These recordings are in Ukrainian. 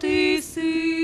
ти сина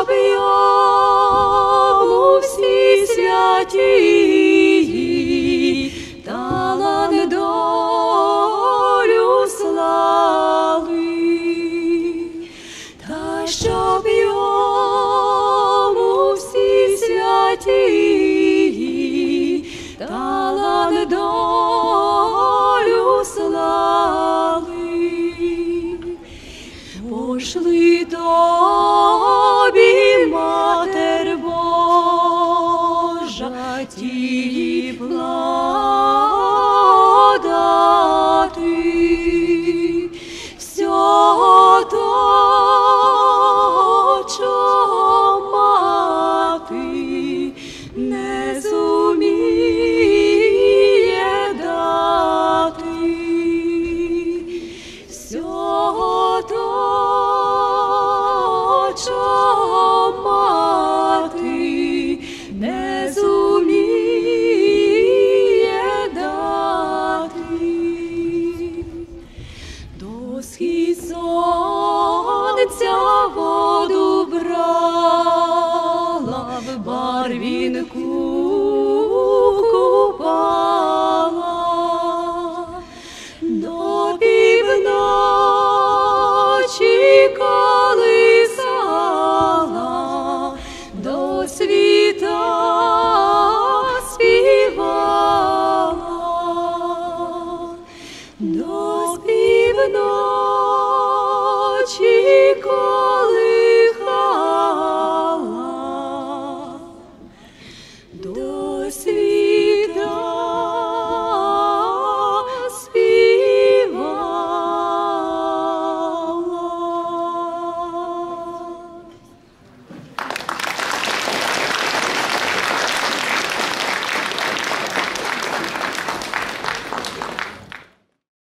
об'єму всі святі, талан долю та щоб йому всі святі, О, схід сонця воду брала, в барвінку купала, до півночі колисала, до світа співала, до співночі ніколи.